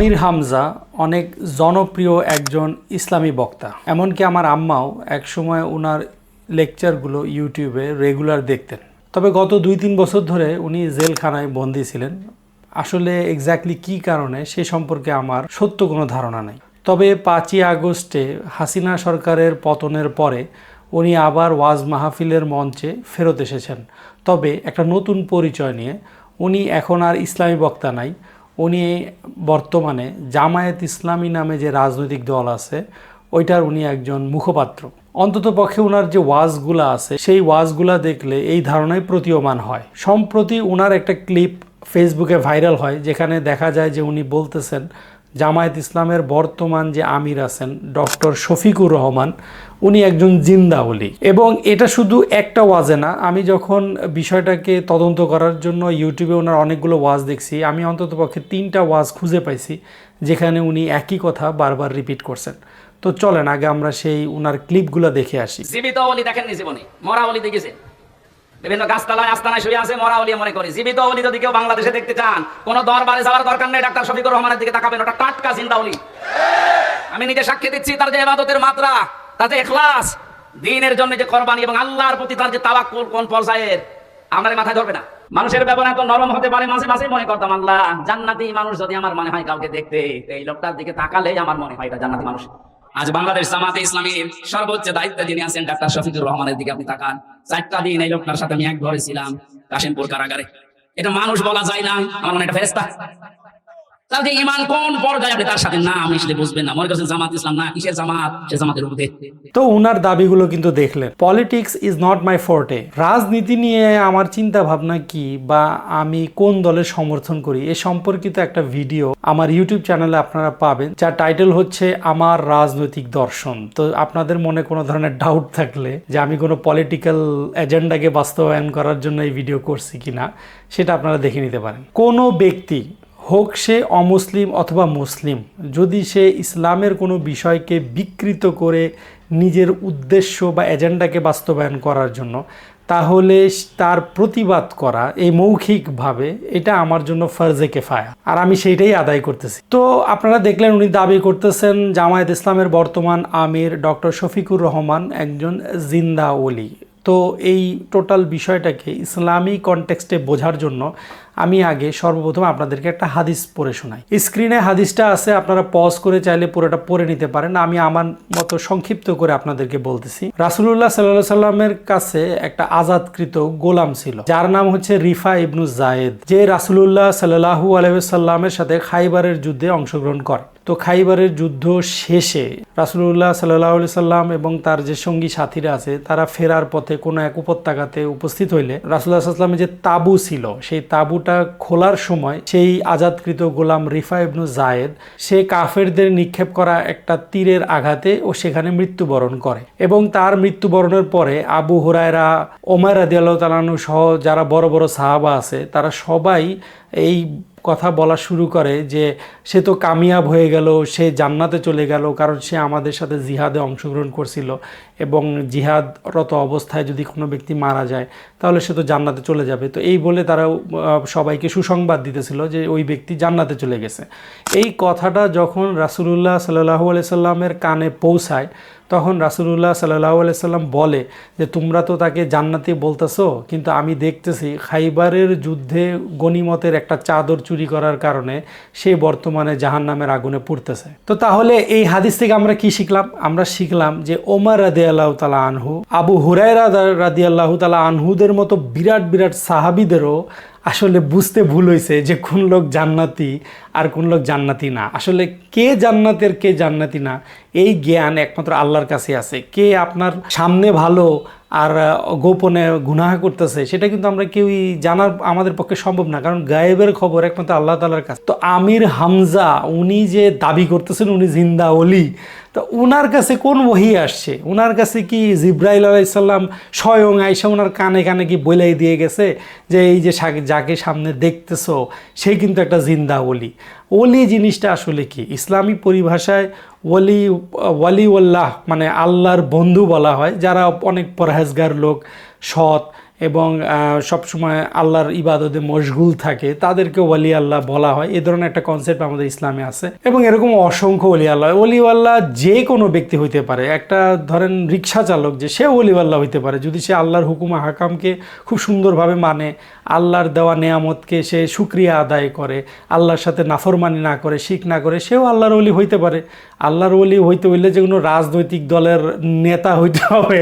আমির হামজা অনেক জনপ্রিয় একজন ইসলামী বক্তা। এমনকি আমার আম্মাও একসময় ওনার লেকচারগুলো ইউটিউবে রেগুলার দেখতেন। তবে গত দুই তিন বছর ধরে উনি জেলখানায় বন্দী ছিলেন। আসলে এক্স্যাক্টলি কি কারণে সে সম্পর্কে আমার সত্য কোনো ধারণা নেই। তবে পাঁচই আগস্টে হাসিনা সরকারের পতনের পরে উনি আবার ওয়াজ মাহফিলের মঞ্চে ফেরত এসেছেন। তবে একটা নতুন পরিচয় নিয়ে উনি এখন আর ইসলামী বক্তা নাই। উনি বর্তমানে জামায়াত ইসলামী নামে যে রাজনৈতিক দল আছে, ওইটার উনি একজন মুখপাত্র। অন্তত পক্ষে ওনার যে ওয়াজগুলা আছে, সেই ওয়াজগুলা দেখলে এই ধারণায় প্রতীয়মান হয়। সম্প্রতি ওনার একটা ক্লিপ ফেসবুকে ভাইরাল হয়, যেখানে দেখা যায় যে উনি বলতেছেন জামায়াত ইসলামের বর্তমান যে আমির আছেন ডক্টর শফিকুর রহমান, উনি একজন জিন্দা জিন্দাউলি এবং এটা শুধু একটা ওয়াজে না, আমি যখন বিষয়টাকে তদন্ত করার জন্য ইউটিউবে ওনার অনেকগুলো ওয়াজ দেখছি, আমি অন্তত পক্ষে তিনটা ওয়াজ খুঁজে পাইছি, যেখানে উনি একই কথা বারবার রিপিট করছেন। তো চলেন, আগে আমরা সেই ওনার ক্লিপগুলো দেখে আসি। জীবিত অলি দেখেননি জীবনে, মরা অলি বিভিন্ন গাছতলায় আস্তানায় শুয়ে আছে মরা অলি মনে করি। জীবিত অলি যদি কেউ বাংলাদেশে দেখতে চান, কোন দরবারে যাওয়ার দরকার নেই, ডাক্তার শফিকুর রহমানের দিকে তাকাবেন, ওটা টাটকা জিন্দা অলি। আমি নিজে সাক্ষী দিচ্ছি তার যে ইবাদতের মাত্রা, তার যে এখলাস, দিনের জন্য যে কোরবানি এবং আল্লাহর প্রতি তার যে তাওয়াক্কুল কোন পর্যায়ের, আমার মাথায় ধরবে না। মানুষের ব্যবহার এত নরম হতে পারে, মাঝে মাঝে মনে করতাম, আল্লাহ, জান্নাতি মানুষ যদি আমার মনে হয় কাউকে দেখতে, এই লোকটার দিকে তাকালে আমার মনে হয় এটা জান্নাতি মানুষ। আজ বাংলাদেশ জামাতে ইসলামীর সর্বোচ্চ দায়িত্ব যিনি আছেন ডাক্তার শফিকুর রহমানের দিকে আপনি তাকান। চারটা দিন এই লোকটার সাথে আমি এক ঘরে ছিলাম কাশিমপুর কারাগারে। এটা মানুষ বলা যায় না, আমার মনে একটা ফেরেস্তা তার ইমান কোন পর্যায়ে আপনি তার সাথে না মিশলে বুঝবেন না? মনে করছেন জামাত ইসলাম না, কিসের জামাত? সে জামাতের উপরে তো ওনার দাবিগুলো কিন্তু দেখলেন। Politics is not my forte রাজনীতি নিয়ে আমার চিন্তা ভাবনা কি বা আমি কোন দলের সমর্থন করি এ সম্পর্কিত একটা ভিডিও আমার ইউটিউব চ্যানেলে আপনারা পাবেন, যার টাইটেল হচ্ছে আমার রাজনৈতিক দর্শন। তো আপনাদের মনে কোনো ধরনের ডাউট থাকলে যে আমি কোনো পলিটিক্যাল এজেন্ডাকে বাস্তবায়ন করার জন্য এই ভিডিও করছি কিনা, সেটা আপনারা দেখে নিতে পারেন। কোনো ব্যক্তি হোক সে অমুসলিম অথবা মুসলিম, যদি সে ইসলামের কোনো বিষয়কে বিকৃত করে নিজের উদ্দেশ্য বা এজেন্ডাকে বাস্তবায়ন করার জন্য, তাহলে তার প্রতিবাদ করা এই মৌখিকভাবে, এটা আমার জন্য ফরজে কেফায়া। আর আমি সেইটাই আদায় করতেছি। তো আপনারা দেখলেন উনি দাবি করতেছেন, জামায়াত ইসলামের বর্তমান আমির ডক্টর শফিকুর রহমান একজন জিন্দা ওলি। তো এই টোটাল বিষয়টাকে ইসলামী কনটেক্সটে বোঝার জন্য আমি আগে সর্বপ্রথম আপনাদেরকে একটা হাদিস পড়ে শোনাই। স্ক্রিনে হাদিসটা আছে, আপনারা পজ করে চাইলে পুরোটা পড়ে নিতে পারেন। আমি আমার মতো সংক্ষিপ্ত করে আপনাদেরকে বলতেছি। রাসুলুল্লাহ সাল্লাহ সাল্লামের কাছে একটা আজাদকৃত গোলাম ছিল, যার নাম হচ্ছে রিফা ইবনু জায়েদ, যে রাসুলুল্লাহ সাল্লাহু আলহামের সাথে খাইবারের যুদ্ধে অংশগ্রহণ করে। তো খাইবারের যুদ্ধ শেষে রাসুলুল্লাহ সাল্লাহ সাল্লাম এবং তার যে সঙ্গী সাথীরা আছে, তারা ফেরার পথে কোনো এক উপত্যকাতে উপস্থিত হইলে রাসুল্লাহ সাল্লামের যে তাবু ছিল, সেই তাবুটা খোলার সময় সেই আজাদকৃত গোলাম রিফা ইবনু জায়েদ, সে কাফেরদের নিক্ষেপ করা একটা তীরের আঘাতে ও সেখানে মৃত্যুবরণ করে এবং তার মৃত্যুবরণের পরে আবু হুরায়রা, ওমর রাদিয়াল্লাহ তালানু সহ যারা বড় বড় সাহাবা আছে, তারা সবাই এই কথা বলা শুরু করে যে সে তো কামিয়াব হয়ে গেল, সে জান্নাতে চলে গেল কারণ সে আমাদের সাথে জিহাদে অংশগ্রহণ করছিল। এবং জিহাদরত অবস্থায় যদি কোনো ব্যক্তি মারা যায়, তাহলে সে তো জান্নাতে চলে যাবে। তো এই বলে তারা সবাইকে সুসংবাদ দিতেছিল যে ওই ব্যক্তি জান্নাতে চলে গেছে। এই কথাটা যখন রাসুলুল্লাহ সাল্লাহু সাল্লামের কানে পৌঁছায়, তখন রাসুলুল্লাহ সাল্লাহ সাল্লাম বলে যে, তোমরা তো তাকে জান্নাতে বলতেছো, কিন্তু আমি দেখতেছি খাইবারের যুদ্ধে গনিমতের একটা চাদর চুরি করার কারণে সে বর্তমানে জাহান নামের আগুনে পুড়তেছে। তো তাহলে এই হাদিস থেকে আমরা কি শিখলাম? আমরা শিখলাম যে, ওমর রাদে আল্লাহ তালা আনহু। আবু হুরায়রা রাদি আল্লাহ তালা আনহুদের মতো বিরাট বিরাট সাহাবিদেরও আসলে বুঝতে ভুল হয়েছে যে কোন লোক জান্নাতি আর কোন লোক জান্নাতি না। আসলে কে জান্নাতের, কে জান্নাতি না, এই জ্ঞান একমাত্র আল্লাহর কাছে আছে। কে আপনার সামনে ভালো আর গোপনে গুনাহ করতেছে, সেটা কিন্তু আমরা কেউই জানার, আমাদের পক্ষে সম্ভব না, কারণ গায়েবের খবর একমাত্র আল্লাহ তালার কাছে। তো আমির হামজা, উনি যে দাবি করতেছেন, উনি জিন্দা অলি তো ওনার কাছে কোন ওহি আসছে? ওনার কাছে কি জিব্রাইল আলাইসাল্লাম স্বয়ং আইসা ওনার কানে কানে কি বলেই দিয়ে গেছে যে এই যে যাকে সামনে দেখতেছো, সে কিন্তু একটা জিন্দা ওলি। ওলি জিনিসটা আসলে কি? ইসলামী পরিভাষায় ওলি ওয়ালিউল্লাহ মানে আল্লাহর বন্ধু বলা হয়, যারা অনেক পরহেজগার লোক, সৎ এবং সবসময় আল্লাহর ইবাদতে মশগুল থাকে তাদেরকে ওলি আল্লাহ বলা হয়। এ ধরনের একটা কনসেপ্ট আমাদের ইসলামে আছে। এবং এরকম অসংখ্য ওলি আল্লাহ। ওলি আল্লাহ যে কোনো ব্যক্তি হইতে পারে। একটা ধরেন রিক্সা চালক যে সে ওলি আল্লাহ হইতে পারে। যদি সে আল্লাহর হুকুমা হাকামকে খুব সুন্দরভাবে মানে আল্লাহর দেওয়া নেয়ামতকে সে সুক্রিয়া আদায় করে, আল্লাহর সাথে নাফরমানি না করে শিখ না করে, সেও আল্লাহর ওলি হইতে পারে। আল্লাহর ওলি হইতে হইলে যে কোনো রাজনৈতিক দলের নেতা হইতে হবে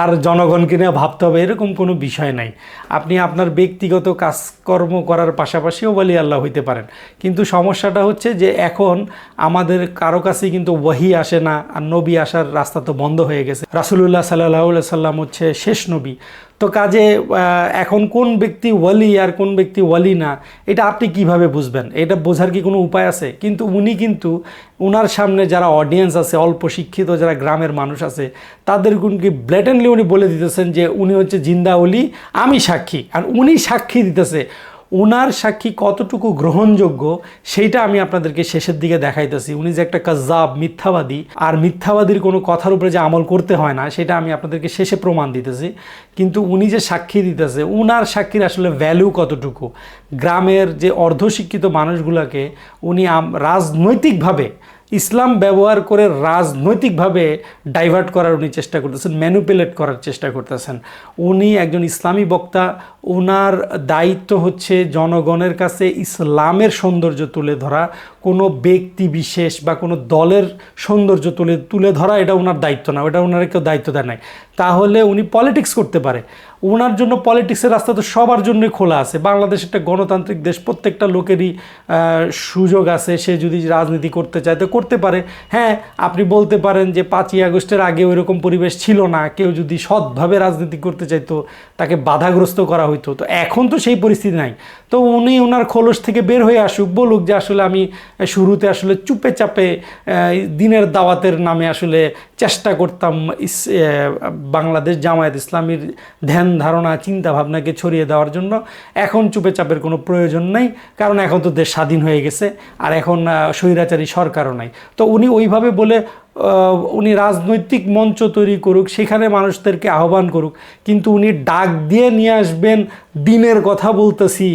আর জনগণকে নিয়ে ভাবতে হবে, এরকম কোনো বিষয় নাই। আপনি আপনার ব্যক্তিগত কাজকর্ম করার পাশাপাশিও বলি আল্লাহ হইতে পারেন। কিন্তু সমস্যাটা হচ্ছে যে এখন আমাদের কারও কাছেই কিন্তু ওয়াহি আসে না, আর নবী আসার রাস্তা তো বন্ধ হয়ে গেছে। রাসুলুল্লাহ সাল্লাহ সাল্লাম হচ্ছে শেষ নবী। তো কাজে এখন কোন ব্যক্তি ওয়ালি আর কোন ব্যক্তি ওয়ালি না, এটা আপনি কীভাবে বুঝবেন? এটা বোঝার কি কোনো উপায় আছে? কিন্তু উনি কিন্তু ওনার সামনে যারা অডিয়েন্স আছে, অল্প শিক্ষিত যারা গ্রামের মানুষ আছে, তাদের কি ব্ল্যাটেনলি উনি বলে দিতেছেন যে উনি হচ্ছে জিন্দা ওলি, আমি সাক্ষী। আর উনি সাক্ষী দিতেছে। ওনার সাক্ষী কতটুকু গ্রহণযোগ্য, সেইটা আমি আপনাদেরকে শেষের দিকে দেখাইতেছি। উনি যে একটা কাজাব মিথ্যাবাদী, আর মিথ্যাবাদীর কোনো কথার উপরে যে আমল করতে হয় না, সেটা আমি আপনাদেরকে শেষে প্রমাণ দিতেছি। কিন্তু উনি যে সাক্ষী দিতেছে, উনার সাক্ষীর আসলে ভ্যালু কতটুকু? গ্রামের যে অর্ধশিক্ষিত মানুষগুলোকে উনি রাজনৈতিকভাবে ইসলাম ব্যবহার করে রাজনৈতিকভাবে ডাইভার্ট করার উনি চেষ্টা করতেছেন ম্যানুপুলেট করার চেষ্টা করতেছেন। উনি একজন ইসলামী বক্তা ওনার দায়িত্ব হচ্ছে জনগণের কাছে ইসলামের সৌন্দর্য তুলে ধরা, কোনো ব্যক্তি বিশেষ বা কোনো দলের সৌন্দর্য তুলে তুলে ধরা এটা ওনার দায়িত্ব না, ওটা ওনার কেউ দায়িত্ব দেয় নাই। তাহলে উনি পলিটিক্স করতে পারে। ওনার জন্য পলিটিক্সের রাস্তা তো সবার জন্যই খোলা আছে। বাংলাদেশ একটা গণতান্ত্রিক দেশ, প্রত্যেকটা লোকেরই সুযোগ আছে, সে যদি রাজনীতি করতে চায় তো করতে পারে। হ্যাঁ আপনি বলতে পারেন যে পাঁচই আগস্টের আগে ওইরকম পরিবেশ ছিল না, কেউ যদি সৎভাবে রাজনীতি করতে চাইতো, তাকে বাধাগ্রস্ত করা হইতো। তো এখন তো সেই পরিস্থিতি নাই। তো উনি ওনার খোলস থেকে বের হয়ে আসুক, বলুক যে আসলে আমি শুরুতে আসলে চুপে চাপে দিনের দাওয়াতের নামে আসলে চেষ্টা করতাম বাংলাদেশ জামায়াত ইসলামীর ধ্যান ধারণা চিন্তা ভাবনাকে ছড়িয়ে দেওয়ার জন্য এখন চুপে চাপের কোনো প্রয়োজন নেই, কারণ এখন তো দেশ স্বাধীন হয়ে গেছে আর এখন স্বৈরাচারী সরকারও নাই। তো উনি ওইভাবে বলে উনি রাজনৈতিক মঞ্চ তৈরি করুক, সেখানে মানুষদেরকে আহ্বান করুক, কিন্তু উনি ডাক দিয়ে নিয়ে আসবেন দিনের কথা বলতেছি।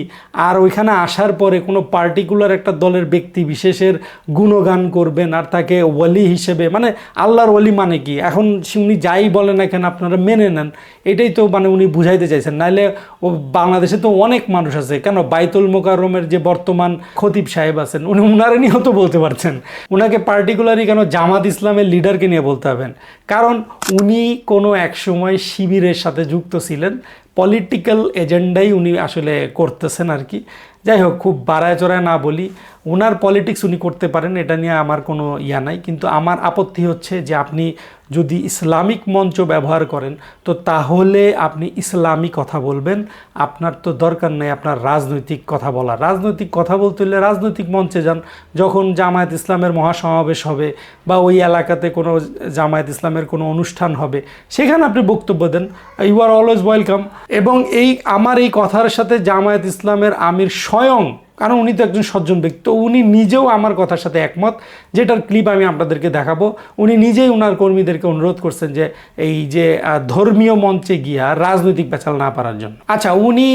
আর ওইখানে আসার পরে কোনো পার্টিকুলার একটা দলের ব্যক্তি বিশেষের গুণগান করবেন আর তাকে ওয়ালি হিসেবে মানে আল্লাহর ওয়ালি মানে কি? এখন উনি যাই বলেন না কেন আপনারা মেনে নেন। এটাই তো মানে উনি বুঝাইতে চাইছেন। নাহলে ও বাংলাদেশে তো অনেক মানুষ আছে। কেন? বাইতুল মোকাররমের যে বর্তমান খতিব সাহেব আছেন, উনি উনারে নিয়েও তো বলতে পারছেন। উনাকে পার্টিকুলারই কেন জামাত ইসলামের লিডারকে নিয়ে বলতে হবেন কারণ উনি কোনো এক সময় শিবিরের সাথে যুক্ত ছিলেন। পলিটিক্যাল এজেন্ডাই উনি আসলে করতেছেন আর কি। যাই হোক খুব বাড়ায় চড়ায় না বলি। ওনার পলিটিক্স উনি করতে পারেন, এটা নিয়ে আমার কোনো ইয়া নাই। কিন্তু আমার আপত্তি হচ্ছে যে আপনি যদি ইসলামিক মঞ্চ ব্যবহার করেন, তো তাহলে আপনি ইসলামী কথা বলবেন। আপনার তো দরকার নেই আপনার রাজনৈতিক কথা বলা। রাজনৈতিক কথা বলতে হলে রাজনৈতিক মঞ্চে যান। যখন জামায়াত ইসলামের মহাসমাবেশ হবে বা ওই এলাকাতে কোনো জামায়াত ইসলামের কোনো অনুষ্ঠান হবে, সেখানে আপনি বক্তব্য দেন। ইউ আর অলওয়েজ ওয়েলকাম এবং এই, আমার এই কথার সাথে জামায়াত ইসলামের আমির স্বয়ং কারণ উনি তো একজন সজ্জন ব্যক্তি। তো উনি নিজেও আমার কথার সাথে একমত। যেটার ক্লিপ আমি আপনাদেরকে দেখাবো। উনি নিজেই ওনার কর্মীদেরকে অনুরোধ করছেন যে, এই যে ধর্মীয় মঞ্চে গিয়া রাজনৈতিক পেঁচাল না পারার জন্য। আচ্ছা উনি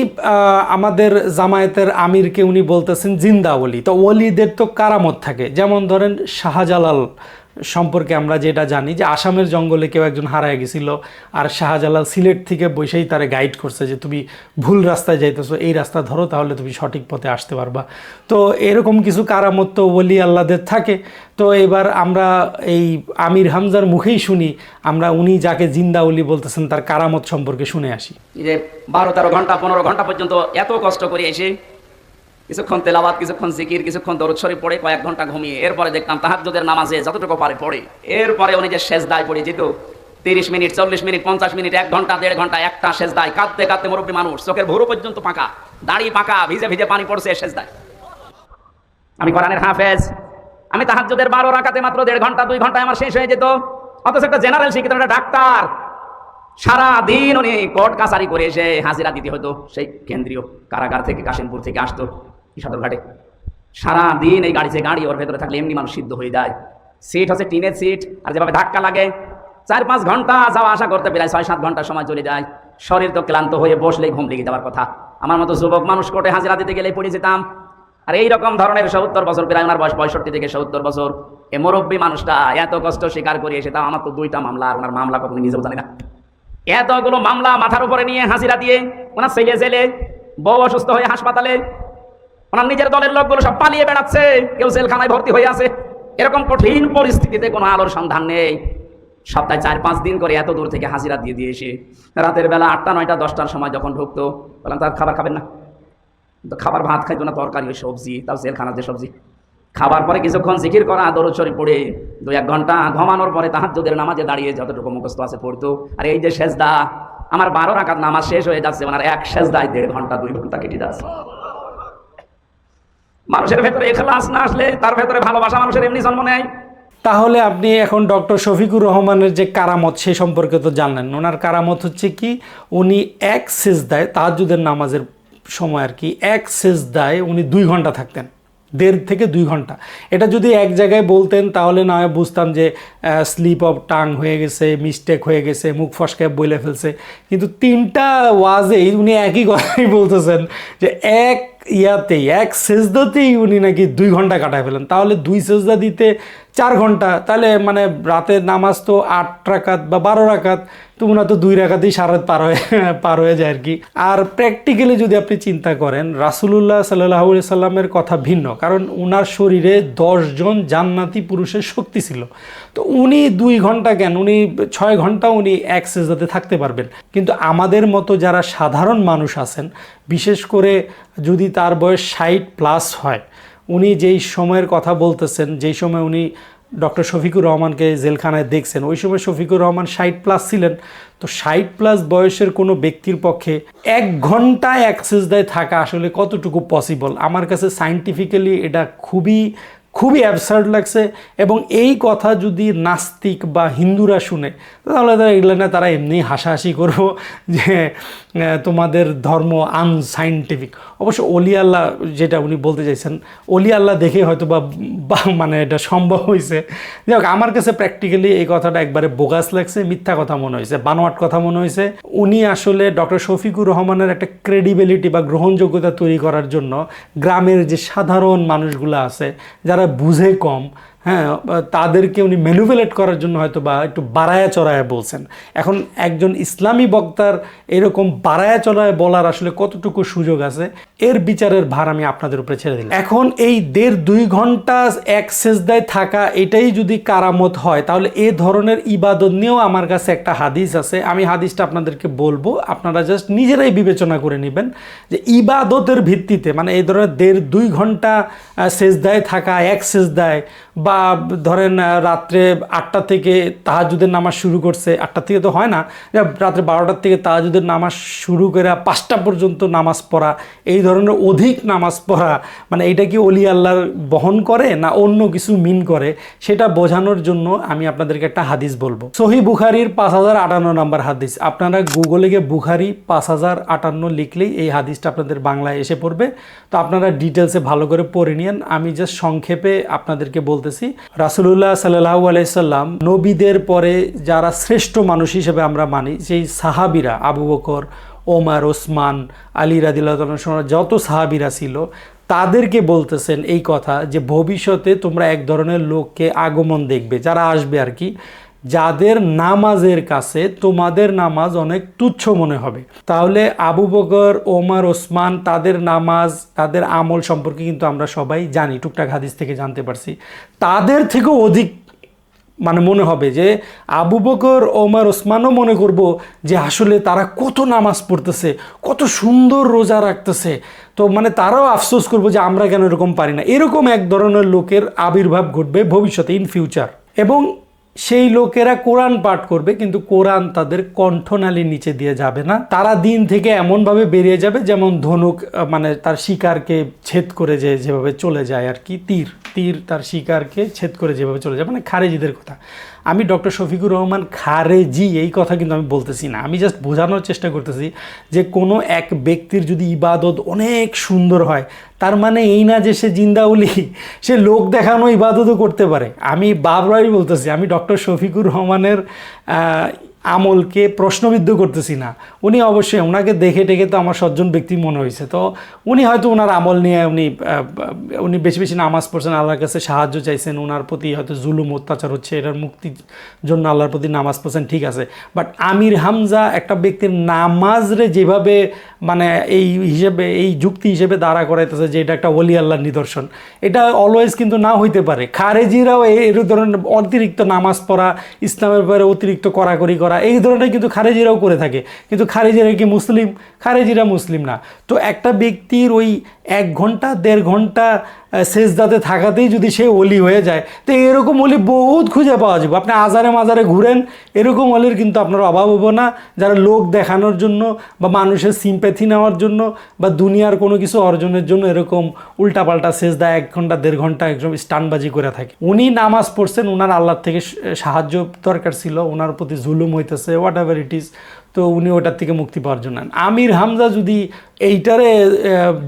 আমাদের জামায়াতের আমিরকে উনি বলতেছেন জিন্দা ওলি তো ওলিদের তো কারামত থাকে। যেমন ধরেন শাহজালাল সম্পর্কে আমরা যেটা জানি যে আসামের জঙ্গলে কেউ একজন হারায় গেছিল আর শাহজালাল সিলেট থেকে বসেই তারে গাইড করছে যে তুমি ভুল রাস্তায় যাইতেছো, এই রাস্তা ধরো তাহলে তুমি সঠিক পথে আসতে পারবা। তো এরকম কিছু কারামত তো ওলি আল্লাদের থাকে। তো এবার আমরা এই আমির হামজার মুখেই শুনি, আমরা উনি যাকে জিন্দা ওলি বলতেছেন তার কারামত সম্পর্কে শুনে আসি। যে বারো তেরো ঘণ্টা, পনেরো ঘণ্টা পর্যন্ত এত কষ্ট করে এসে কিছুক্ষণ তেলাবাদ কিছুক্ষণ জিকির, কিছুক্ষণ দরুদ শরীফ পড়ে কয়েক ঘণ্টা ঘুমিয়ে, এরপরে দেখতাম তাহাজ্জুদের নামাজে যতটুকু পারে পড়ে। এরপরে উনি যে শেষ দায় পড়ে যেত তিরিশ মিনিট, চল্লিশ মিনিট, পঞ্চাশ মিনিট, এক ঘণ্টা, দেড় ঘণ্টা, একটা শেষ দায় কাঁদতে কাঁদতে মুরব্বী মানুষ, চোখের ভুরু পর্যন্ত পাকা, দাড়ি পাকা, ভিজে ভিজে পানি পড়ছে শেষ দায় আমি কোরআনের হাফেজ, আমি তাহাজ্জুদের বারো রাখাতে মাত্র দেড় ঘণ্টা, দুই ঘন্টায় আমার শেষ হয়ে যেত, অথচ একটা জেনারেল শিক্ষিত একটা ডাক্তার সারা দিন উনি কোর্ট কাছারি করে এসে হাজিরা দিতে হতো, সেই কেন্দ্রীয় কারাগার থেকে কাশিমপুর থেকে আসতো। ঘাটে। সারা দিন এই গাড়িতে গাড়ি ওর ভেতরে থাকলে এমনি মানুষ সিদ্ধ হয়ে যায়। সিট হচ্ছে টিনের সিট আর যেভাবে ধাক্কা লাগে চার পাঁচ ঘণ্টা যাওয়া আসা করতে প্রায় ছয় সাত ঘণ্টা সময় চলে যায়। শরীর তো ক্লান্ত হয়ে বসলেই ঘুম লেগে যাওয়ার কথা। আমার মতো যুবক মানুষ কোর্টে হাজিরা দিতে গেলেই পড়ে যেতাম। আর এই রকম ধরনের সত্তর বছর প্রায় ওনার বয়স পঁয়ষট্টি থেকে সত্তর বছর। এ মুরব্বী মানুষটা এত কষ্ট স্বীকার করে এসে তাও আমার তো দুইটা মামলা, আর ওনার মামলা কখনো নিজেও জানি না। এতগুলো মামলা মাথার উপরে নিয়ে হাজিরা দিয়ে ওনার ছেলে ছেলে বউ অসুস্থ হয়ে হাসপাতালে ওনার নিজের দলের লোকগুলো সব পালিয়ে বেড়াচ্ছে, কেউ জেলখানায় ভর্তি হয়ে আছে। এরকম কঠিন পরিস্থিতিতে কোনো আলোর সন্ধান নেই। সপ্তাহে চার পাঁচ দিন করে এত দূর থেকে হাজিরা দিয়ে দিয়ে এসে রাতের বেলা আটটা, নয়টা, দশটার সময় যখন ঢুকতো, বললাম তার খাবার খাবেন না? তো খাবার ভাত খাইতো না, তরকারি, ওই সবজি, তাও জেলখানার যে সবজি। খাবার পরে কিছুক্ষণ জিকির করা, দরদ শরীফ পড়ে দু এক ঘণ্টা ঘমানোর পরে তাহার তাহাজ্জুদের নামাজে দাঁড়িয়ে যতটুকু মুখস্থ আছে পড়তো। আর এই যে সেজদা, আমার বারো রাকাত নামাজ শেষ হয়ে যাচ্ছে ওনার এক সেজদায় দেড় ঘণ্টা, দুই ঘণ্টা কেটে যাচ্ছে। মানুষের ভেতরে এখলাস না আসলে তার ভেতরে ভালোবাসা মানুষের এমনি জন্ম নেয়। তাহলে আপনি এখন ডক্টর শফিকুর রহমানের যে কারামত, সে সম্পর্কে তো জানলেন। ওনার কারামত হচ্ছে কি, উনি এক সেজদায় তাহাজুদের নামাজের সময় আর কি, এক সেজদায় উনি দুই ঘণ্টা থাকতেন। দেড় থেকে দুই ঘণ্টা। এটা যদি এক জায়গায় বলতেন, তাহলে না বুঝতাম যে স্লিপ অফ টাং হয়ে গেছে, মিস্টেক হয়ে গেছে, মুখ ফসকে বলে ফেলছে। কিন্তু তিনটা ওয়াজেই উনি একই কথাই বলতেছেন যে, এক ইয়াতেই এক সেজদাতেই উনি নাকি দুই ঘণ্টা কাটায় ফেলেন। তাহলে দুই সেজদা দিতে চার ঘণ্টা। তাহলে মানে রাতের নামাজ তো আট রাকাত বা বারো রাকাত তো উনা তো দুই রাকাতেই সারা পার হয়ে পার হয়ে যায় আর কি আর প্র্যাকটিক্যালি যদি আপনি চিন্তা করেন, রাসুলুল্লাহ সাল্লাহ সাল্লামের কথা ভিন্ন। কারণ উনার শরীরে দশজন জান্নাতি পুরুষের শক্তি ছিল। তো উনি দুই ঘণ্টা কেন? উনি ছয় ঘণ্টা উনি এক সেজদাতে থাকতে পারবেন। কিন্তু আমাদের মতো যারা সাধারণ মানুষ আছেন, বিশেষ করে যদি তার বয়স ষাট প্লাস হয় উনি যেই সময়ের কথা বলতেছেন, যেই সময় উনি ডক্টর শফিকুর রহমানকে জেলখানায় দেখছেন, ওই সময় শফিকুর রহমান ষাট প্লাস ছিলেন। তো ষাট প্লাস বয়সের কোনো ব্যক্তির পক্ষে এক ঘণ্টা অ্যাক্সেসদায় থাকা আসলে কতটুকু পসিবল আমার কাছে সাইন্টিফিক্যালি এটা খুবই খুবই অ্যাবসার্ড লাগছে এবং এই কথা যদি নাস্তিক বা হিন্দুরা শুনে, তাহলে তারা এগুলো না তারা এমনি হাসাহাসি করব যে তোমাদের ধর্ম আনসাইন্টিফিক অবশ্য অলি আল্লাহ যেটা উনি বলতে চাইছেন, অলি আল্লাহ দেখে হয়তো বা মানে এটা সম্ভব হয়েছে যাই হোক, আমার কাছে প্র্যাকটিক্যালি এই কথাটা একবারে বোগাস লাগছে, মিথ্যা কথা মনে হয়েছে বানোয়াট কথা মনে হয়েছে উনি আসলে ডক্টর শফিকুর রহমানের একটা ক্রেডিবিলিটি বা গ্রহণযোগ্যতা তৈরি করার জন্য গ্রামের যে সাধারণ মানুষগুলো আছে, যারা বুঝে কম হ্যাঁ তাদেরকে উনি ম্যানুপুলেট করার জন্য হয়তো বা একটু বাড়ায়া চড়ায়া বলছেন। এখন একজন ইসলামী বক্তার এরকম বাড়ায়া চড়ায় বলার আসলে কতটুকু সুযোগ আছে, এর বিচারের ভার আমি আপনাদের উপরে ছেড়ে দিলাম। এখন এই দেড় দুই ঘণ্টা এক সেজদায় থাকা এটাই যদি কারামত হয়, তাহলে এ ধরনের ইবাদত নিয়েও আমার কাছে একটা হাদিস আছে। আমি হাদিসটা আপনাদেরকে বলব, আপনারা জাস্ট নিজেরাই বিবেচনা করে নেবেন যে ইবাদতের ভিত্তিতে মানে এই ধরনের দেড় দুই ঘণ্টা সেজদায় থাকা এক সেজদায় বা ধরেন রাত্রে আটটা থেকে তাহাজুদের নামাজ শুরু করছে। আটটা থেকে তো হয় না রাত্রে বারোটার থেকে তাহাজুদের নামাজ শুরু করে পাঁচটা পর্যন্ত নামাজ পড়া, এই ধরনের অধিক নামাজ পড়া মানে এটা কি অলি আল্লাহর বহন করে না অন্য কিছু মিন করে? সেটা বোঝানোর জন্য আমি আপনাদেরকে একটা হাদিস বলব। সহি বুখারির পাঁচ হাজার আটান্ন নম্বর হাদিস। আপনারা গুগলে গিয়ে বুখারি পাঁচ হাজার আটান্ন লিখলেই এই হাদিসটা আপনাদের বাংলায় এসে পড়বে। তো আপনারা ডিটেলসে ভালো করে পড়ে নিন আমি জাস্ট সংক্ষেপে আপনাদেরকে বলতেছি। রাসুলুল্লাহ সাল্লাহ আলাইসাল্লাম নবীদের পরে যারা শ্রেষ্ঠ মানুষ হিসেবে আমরা মানি সেই সাহাবিরা আবু বকর, ওমার, ওসমান, আলী রাদিল্লাহ যত সাহাবিরা ছিল, তাদেরকে বলতেছেন এই কথা যে ভবিষ্যতে তোমরা এক ধরনের লোককে আগমন দেখবে, যারা আসবে আর কি যাদের নামাজের কাছে তোমাদের নামাজ অনেক তুচ্ছ মনে হবে। তাহলে আবু বকর, ওমর, ওসমান তাদের নামাজ, তাদের আমল সম্পর্কে কিন্তু আমরা সবাই জানি, টুকটাক হাদিস থেকে জানতে পারছি। তাদের থেকেও অধিক মানে মনে হবে যে আবু বকর, ওমর, ওসমানও মনে করব যে আসলে তারা কত নামাজ পড়তেছে, কত সুন্দর রোজা রাখতেছে। তো মানে তারাও আফসোস করব যে আমরা কেন এরকম পারি না। এরকম এক ধরনের লোকের আবির্ভাব ঘটবে ভবিষ্যতে ইন ফিউচার এবং সেই লোকেরা কোরআন পাঠ করবে, কিন্তু কোরআন তাদের কণ্ঠনালীর নিচে দিয়ে যাবে না। তারা দিন থেকে এমনভাবে বেরিয়ে যাবে যেমন ধনুক মানে তার শিকারকে ছেদ করে যে যেভাবে চলে যায় আর কি, তীর। তীর তার শিকারকে ছেদ করে যেভাবে চলে যায় মানে খারেজিদের কথা। আমি ডক্টর শফিকুর রহমান খারেজি, এই কথা কিন্তু আমি বলতেছি না। আমি জাস্ট বোঝানোর চেষ্টা করতেছি যে কোনো এক ব্যক্তির যদি ইবাদত অনেক সুন্দর হয়, তার মানে এই না যে সে জিন্দাউলি সে লোক দেখানো ইবাদতও করতে পারে। আমি বারবারই বলতেছি, আমি ডক্টর শফিকুর রহমানের আমলকে প্রশ্নবিদ্ধ করতেছি না। উনি অবশ্যই ওনাকে দেখে টেকে তো আমার সজ্জন ব্যক্তি মনে হয়েছে। তো উনি হয়তো ওনার আমল নিয়ে উনি উনি বেশি বেশি নামাজ পড়ছেন, আল্লাহর কাছে সাহায্য চাইছেন ওনার প্রতি হয়তো জুলুম, অত্যাচার হচ্ছে, এটার মুক্তির জন্য আল্লাহর প্রতি নামাজ পড়ছেন, ঠিক আছে। বাট আমির হামজা একটা ব্যক্তির নামাজরে যেভাবে মানে এই হিসেবে, এই যুক্তি হিসেবে দাঁড়া করাইতেছে যে এটা একটা ওলি আল্লাহর নিদর্শন, এটা অলওয়েজ কিন্তু না হইতে পারে। খারেজিরাও এর ধরনের অতিরিক্ত নামাজ পড়া, ইসলামের ব্যাপারে অতিরিক্ত কড়াকড়ি করা এই ধরনের কিন্তু খারেজিরাও করে থাকে। কিন্তু খারেজিরা কি মুসলিম? খারেজিরা মুসলিম না। তো একটা ব্যক্তির ওই এক ঘণ্টা, দেড় ঘণ্টা শেষদাতে থাকাতেই যদি সে অলি হয়ে যায়, তো এরকম অলি বহুত খুঁজে পাওয়া যাবে। আপনি আজারে মাজারে ঘুরেন, এরকম অলির কিন্তু আপনার অভাব হব না। যারা লোক দেখানোর জন্য বা মানুষের সিম্প্যাথি নেওয়ার জন্য বা দুনিয়ার কোনো কিছু অর্জনের জন্য এরকম উল্টাপাল্টা শেষদা এক ঘণ্টা, দেড় ঘণ্টা একদম স্টানবাজি করে থাকে। উনি নামাজ পড়ছেন ওনার আল্লাহর থেকে সাহায্য দরকার ছিল ওনার প্রতি জুলুম হইতেছে হোয়াট এভার ইট ইজ তো উনি ওটার থেকে মুক্তি পাওয়ার জন্য। আমির হামজা যদি এইটারে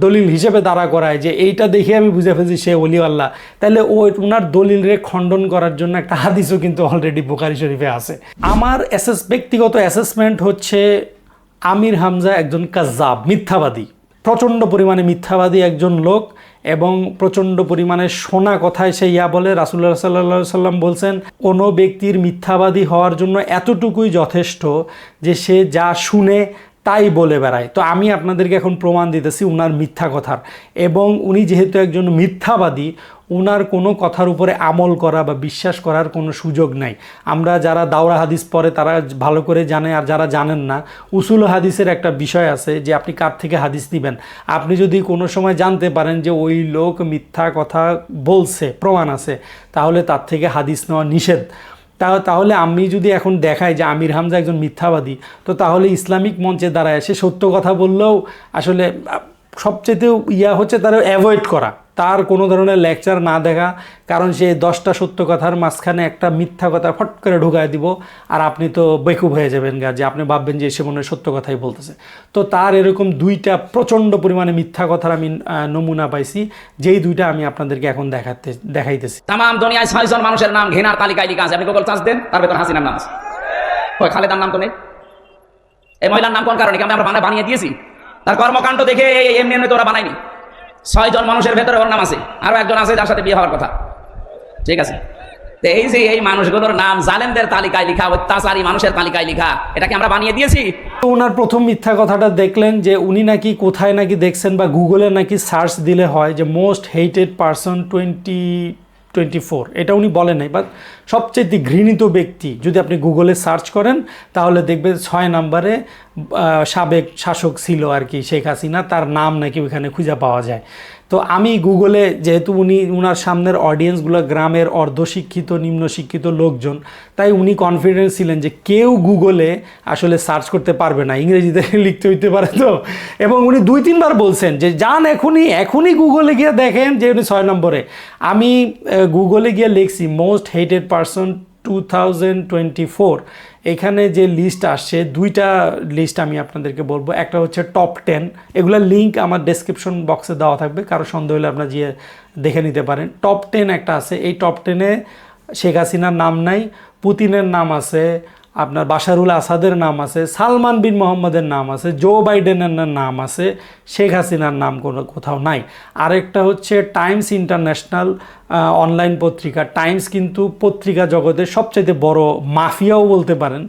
দলিল হিসেবে দাঁড়া করায় যে এইটা দেখে আমি বুঝে ফেলছি সে অলি আল্লাহ, তাহলে ও ওনার দলিলরে খণ্ডন করার জন্য একটা হাদিসও কিন্তু অলরেডি বোকারি শরীফে আছে। আমার অ্যাসেস ব্যক্তিগত অ্যাসেসমেন্ট হচ্ছে আমির হামজা একজন কাজাব মিথ্যাবাদী। প্রচণ্ড পরিমাণে মিথ্যাবাদী একজন লোক। এবং প্রচণ্ড পরিমাণে সোনা কথায় সে ইয়া বলে। রাসুল্লাহ সাল্লা সাল্লাম বলছেন, কোনো ব্যক্তির মিথ্যাবাদী হওয়ার জন্য এতটুকুই যথেষ্ট যে সে যা শুনে তাই বলে বেড়ায়। তো আমি আপনাদেরকে এখন প্রমাণ দিতেছি উনার মিথ্যা কথার। এবং উনি যেহেতু একজন মিথ্যাবাদী উনার কোনো কথার উপরে আমল করা বা বিশ্বাস করার কোনো সুযোগ নাই। আমরা যারা দাওরা হাদিস পড়ে তারা ভালো করে জানে আর যারা জানেন না উসুল হাদিসের একটা বিষয় আছে যে আপনি কার থেকে হাদিস দিবেন? আপনি যদি কোনো সময় জানতে পারেন যে ওই লোক মিথ্যা কথা বলছে প্রমাণ আছে তাহলে তার থেকে হাদিস নেওয়া নিষেধ। তা তাহলে আমি যদি এখন দেখাই যে আমির হামজা একজন মিথ্যাবাদী তো তাহলে ইসলামিক মঞ্চে দাঁড়ায় সে সত্য কথা বললেও আসলে আহ, সবচেয়ে ইয়া হচ্ছে তার অ্যাভয়েড করা। তার কোনো ধরনের লেকচার না দেখা, কারণ সে দশটা সত্য কথার মাঝখানে একটা মিথ্যা কথা ফট করে ঢুকায় দিব, আর আপনি তো বেকুব হয়ে যাবেন গা যে আপনি ভাববেন যে সে মনে সত্য কথাই বলতেছে। তো তার এরকম দুইটা প্রচণ্ড পরিমাণে মিথ্যা কথার আমি নমুনা পাইছি, যেই দুইটা আমি আপনাদেরকে এখন দেখাতে, দেখাইতেছি। তাম দুনিয়ায় ছয়জন মানুষের নাম ঘৃণার তালিকায় লিখা আছে। আপনি গুগল চার্জ দেন, তার ভেতর হাসিনার নাম আছে। খালেদার নাম তো নেই। এই মহিলার নাম কোন কারণে? আমরা বানা- বানিয়ে দিয়েছি? তার কর্মকাণ্ড দেখে এমনি এমনি তো ওরা বানায়নি। ছয়জন মানুষের ভেতরে ওর নাম আছে। আরও একজন আছে তার সাথে বিয়ে হওয়ার কথা। ঠিক আছে? এই যে এই মানুষগুলোর নাম, জালেমদের তালিকায় লিখা, অত্যাচারী মানুষের তালিকায় লিখা এটাকে আমরা বানিয়ে দিয়েছি? ওনার প্রথম মিথ্যা কথাটা দেখলেন যে উনি নাকি কোথায় নাকি দেখছেন বা গুগলে নাকি সার্চ দিলে হয় যে most hated person twenty twenty four এটা উনি বলেন নাই বাট সবচেয়ে ঘৃণিত ব্যক্তি, যদি আপনি গুগলে সার্চ করেন, তাহলে দেখবেন ছয় নম্বরে সাবেক শাসক ছিল আর কি, শেখ হাসিনা, তার নাম নাকি ওইখানে খুঁজে পাওয়া যায়। তো আমি গুগলে যেহেতু উনি, উনার সামনের অডিয়েন্সগুলো গ্রামের অর্ধশিক্ষিত নিম্ন শিক্ষিত লোকজন, তাই উনি কনফিডেন্স ছিলেন যে কেউ গুগলে আসলে সার্চ করতে পারবে না। ইংরেজিতে লিখতে হইতে পারে তো। এবং উনি দুই, তিনবার বলছেন যে, যান এখনই এখনই গুগলে গিয়ে দেখেন যে উনি ছয় নম্বরে। আমি গুগলে গিয়ে লিখছি মোস্ট হেটেড পারসন টু এখানে যে লিস্ট আসছে, দুইটা লিস্ট আমি আপনাদেরকে বলব। একটা হচ্ছে টপ টেন এগুলোর লিঙ্ক আমার ডেসক্রিপশন বক্সে দেওয়া থাকবে। কারও সন্দেহ হলে আপনারা গিয়ে দেখে নিতে পারেন। টপ টেন একটা আছে। এই টপ টেনে শেখ হাসিনার নাম নাই, পুতিনের নাম আছে আপনার বাশারুল আসাদের নাম আছে, সালমান বিন মোহাম্মদের নাম আছে, জো বাইডেনের নাম আছে, শেখ হাসিনার নাম কোনো কোথাও নাই। আরেকটা হচ্ছে টাইমস ইন্টারন্যাশনাল অনলাইন পত্রিকা। টাইমস কিন্তু পত্রিকা জগতের সবচাইতে বড় মাফিয়াও বলতে পারেন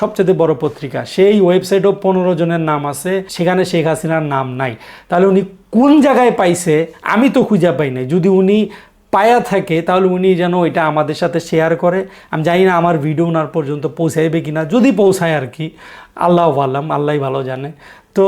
সবচেয়ে বড় পত্রিকা। সেই ওয়েবসাইটও পনেরো জনের নাম আছে, সেখানে শেখ হাসিনার নাম নাই। তাহলে উনি কোন জায়গায় পাইছে, আমি তো খুঁজে পাই নাই। যদি উনি পায়া থাকে, তাহলে উনি যেন ওইটা আমাদের সাথে শেয়ার করে। আমি জানি না আমার ভিডিও ওনার পর্যন্ত পৌঁছাইবে কিনা। যদি পৌঁছায় আর কি আল্লাহ আল্লাম আল্লাহ ভালো জানে। তো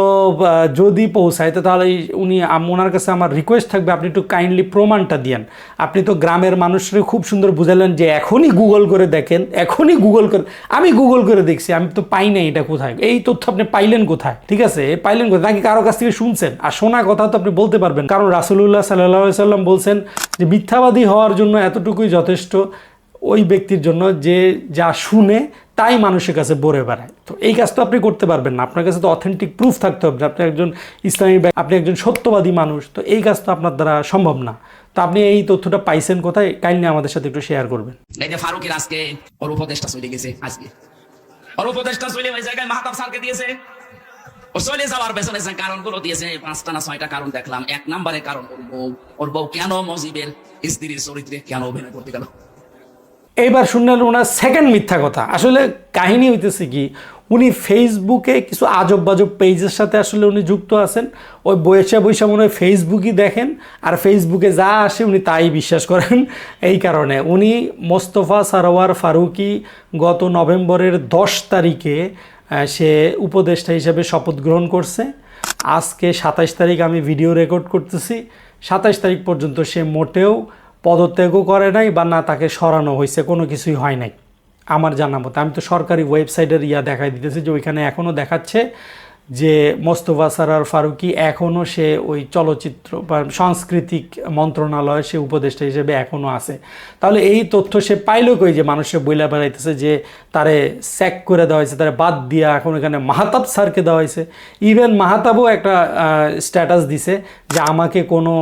যদি পৌঁছায়, তো তাহলে উনি ওনার কাছে আমার রিকোয়েস্ট থাকবে, আপনি একটু কাইন্ডলি প্রমাণটা দিয়েন। আপনি তো গ্রামের মানুষরে খুব সুন্দর বুঝালেন যে, এখনই গুগল করে দেখেন, এখনই গুগল করে আমি গুগল করে দেখছি, আমি তো পাই নাই এটা কোথায়। এই তথ্য আপনি পাইলেন কোথায়? ঠিক আছে পাইলেন কোথায়? নাকি কারও কাছ থেকে শুনছেন? আর শোনা কথা তো আপনি বলতে পারবেন। কারণ রাসুলুল্লাহ সাল্লাহ সাল্লাম বলছেন যে, মিথ্যাবাদী হওয়ার জন্য এতটুকুই যথেষ্ট ওই ব্যক্তির জন্য যে, যা শুনে তাই মানুষের কাছে বলে বেড়ায়। তো এই কাজ তো আপনি করতে পারবেন না। আপনার কাছে তো অথেন্টিক প্রুফ থাকতে হবে আপনি একজন ইসলামী আপনি একজন সত্যবাদী মানুষ। তো এই কাজ তো আপনার দ্বারা সম্ভব না। তো আপনি এই তথ্যটা পাইছেন কোথায়? কাইন্ডলি আমাদের সাথে একটু শেয়ার করবেন। এই যে ফারুকের আজকে, ওর উপদেশটা চলে গেছে আজকে। ওর উপদেশটা চলে ওই জায়গায় মাহতাব স্যারকে দিয়েছে। ও চলে যাওয়ার পেছনে যে কারণগুলো দিয়েছে, পাঁচটা না ছয়টা কারণ দেখলাম। এক নম্বরে কারণ ওর বউ কেন মজিবের স্ত্রীর চরিত্রে কেন অভিনয় করতে গেল? এইবার শুনলেন ওনার সেকেন্ড মিথ্যা কথা। আসলে কাহিনী হইতেছে কি, উনি ফেসবুকে কিছু আজব বাজব পেজের সাথে আসলে উনি যুক্ত আছেন। ওই বৈশা বৈশা মনে হয় ফেসবুকই দেখেন, আর ফেসবুকে যা আসে উনি তাই বিশ্বাস করেন। এই কারণে উনি মোস্তফা সারোয়ার ফারুকি গত নভেম্বরের দশ তারিখে সে উপদেষ্টা হিসেবে শপথ গ্রহণ করছে। আজকে সাতাশ তারিখ আমি ভিডিও রেকর্ড করতেছি। সাতাশ তারিখ পর্যন্ত সে মোটেও পদত্যাগও করে নাই বা না তাকে সরানো হয়েছে, কোনো কিছুই হয় নাই। আমার জানা মতো, আমি তো সরকারি ওয়েবসাইটের ইয়া দেখাই দিতেছি যে ওইখানে এখনও দেখাচ্ছে। যে মোস্তফা সারার ফারুকি এখনও সে ওই চলচ্চিত্র বা সাংস্কৃতিক মন্ত্রণালয়ে সে উপদেষ্টা হিসেবে এখনও আছে। তাহলে এই তথ্য সে পাইল কই যে মানুষে বইলা বেড়াইতেছে যে তারে স্যাক করে দেওয়া হয়েছে, তারে বাদ দিয়া এখন এখানে মাহাতাব স্যারকে দেওয়া হয়েছে। ইভেন মাহাতাবও একটা স্ট্যাটাস দিছে যে আমাকে কোনো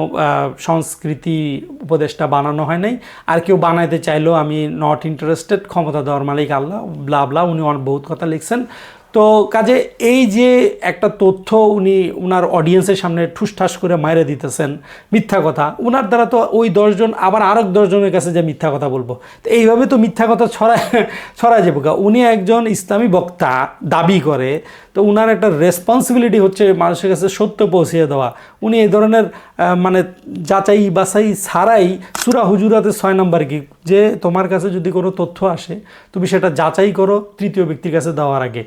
সংস্কৃতি উপদেষ্টা বানানো হয় নাই। আর কেউ বানাইতে চাইলেও আমি নট ইন্টারেস্টেড ক্ষমতা দেওয়ার মালিক আল্লাহ, ব্লা ব্লা, উনি অনেক বহুত কথা লিখছেন। তো কাজে এই যে একটা তথ্য উনি উনার অডিয়েন্সের সামনে ঠুসঠাস করে মাইরে দিতেছেন মিথ্যা কথা, উনার দ্বারা তো ওই দশজন, আবার আরেক দশজনের কাছে যে মিথ্যা কথা বলব তো এইভাবে তো মিথ্যা কথা ছড়ায় ছড়া যাব। উনি একজন ইসলামী বক্তা, দাবি করে, তো উনার একটা রেসপন্সিবিলিটি হচ্ছে মানুষের কাছে সত্য পৌঁছিয়ে দেওয়া উনি এই ধরনের মানে যাচাই বাছাই ছাড়াই সুরা হুজুরাতে ছয় নম্বর কি যে তোমার কাছে যদি কোনো তথ্য আসে, তুমি সেটা যাচাই করো তৃতীয় ব্যক্তির কাছে দেওয়ার আগে।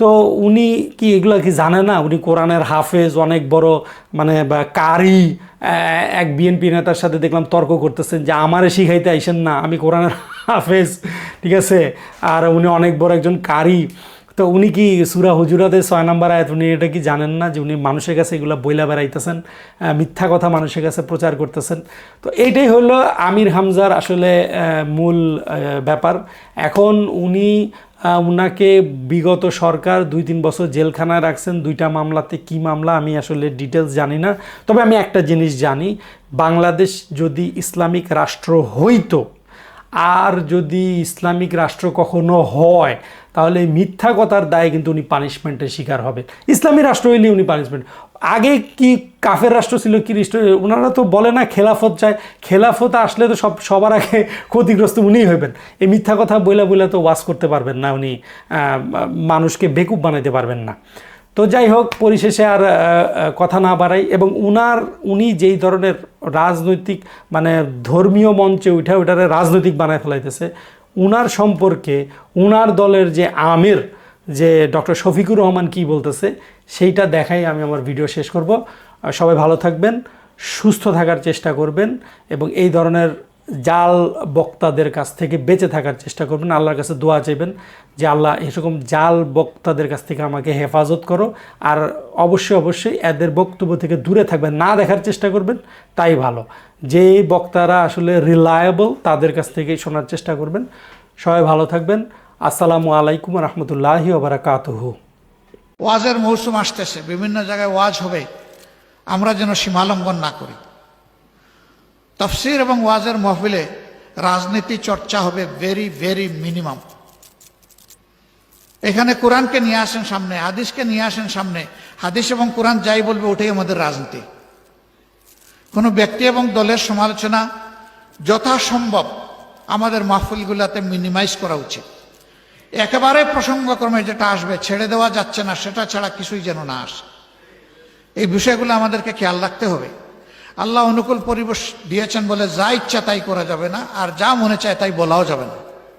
তো উনি কি এগুলো কি জানে না? উনি কোরআনের হাফেজ, অনেক বড় মানে কারি এক বিএনপি নেতার সাথে দেখলাম তর্ক করতেছেন যে, আমারে শিখাইতে আইসেন না, আমি কোরআনের হাফেজ। ঠিক আছে? আর উনি অনেক বড় একজন কারি। তো উনি কি সুরা হুজুরাতে ছয় নম্বর আয়াত, উনি এটা কি জানেন না যে উনি মানুষের কাছে এগুলো বইলা বেড়াইতেছেন মিথ্যা কথা মানুষের কাছে প্রচার করতেছেন? তো এইটাই হলো আমির হামজার আসলে মূল ব্যাপার। এখন উনি উনাকে বিগত সরকার দুই তিন বছর জেলখানায় রাখছেন। দুইটা মামলাতে কি মামলা আমি আসলে ডিটেলস জানি না। তবে আমি একটা জিনিস জানি, বাংলাদেশ যদি ইসলামিক রাষ্ট্র হইতো আর যদি ইসলামিক রাষ্ট্র কখনো হয়, তাহলে মিথ্যা কথার দায়ে কিন্তু উনি পানিশমেন্টের শিকার হবে ইসলামী রাষ্ট্র হইলে উনি পানিশমেন্ট আগে কি কাফের রাষ্ট্র ছিল, কি ওনারা তো বলে না খেলাফত চায়। খেলাফত আসলে তো সব, সবার আগে ক্ষতিগ্রস্ত উনিই হইবেন। এই মিথ্যা কথা বইলা বইলা তো ওয়াশ করতে পারবেন না উনি মানুষকে বেকুব বানাইতে পারবেন না। তো যাই হোক, পরিশেষে আর কথা না বাড়াই এবং উনার, উনি যেই ধরনের রাজনৈতিক মানে ধর্মীয় মঞ্চে উঠে ওইটারে রাজনৈতিক বানায় ফেলাইতেছে, উনার সম্পর্কে উনার দলের যে আমির, যে ডক্টর শফিকুর রহমান কি বলতেছে, সেইটা দেখাই আমি আমার ভিডিও শেষ করব। সবাই ভালো থাকবেন, সুস্থ থাকার চেষ্টা করবেন এবং এই ধরনের জাল বক্তাদের কাছ থেকে বেঁচে থাকার চেষ্টা করবেন, আল্লাহর কাছে দোয়া চাইবেন যে আল্লাহ এরকম জাল বক্তাদের কাছ থেকে আমাকে হেফাজত করো। আর অবশ্যই অবশ্যই এদের বক্তব্য থেকে দূরে থাকবেন, না দেখার চেষ্টা করবেন, তাই ভালো। যে বক্তারা আসলে রিলায়েবল তাদের কাছ থেকে শোনার চেষ্টা করবেন। সবাই ভালো থাকবেন। আসসালামু আলাইকুম রহমতুল্লাহি ওবরাকাতহু ওয়াজের মৌসুম আসতেছে, বিভিন্ন জায়গায় ওয়াজ হবে। আমরা যেন সীমালঙ্ঘন না করি। তফসির এবং ওয়াজের মহফিলে রাজনীতি চর্চা হবে ভেরি ভেরি মিনিমাম এখানে কোরআনকে নিয়ে আসেন সামনে, হাদিসকে নিয়ে আসেন সামনে, হাদিস এবং কোরআন যাই বলবে ওটাই আমাদের রাজনীতি। কোনো ব্যক্তি এবং দলের সমালোচনা যথাসম্ভব আমাদের মাহফিলগুলোতে মিনিমাইজ করা উচিত। একেবারে প্রসঙ্গক্রমে যেটা আসবে, ছেড়ে দেওয়া যাচ্ছে না, সেটা ছাড়া কিছুই যেন না আসে। এই বিষয়গুলো আমাদেরকে খেয়াল রাখতে হবে। আল্লাহ অনুকূল পরিবেশ দিয়েছেন বলে যা ইচ্ছা তাই করা যাবে না, আর যা মনে চায় তাই বলাও যাবে না।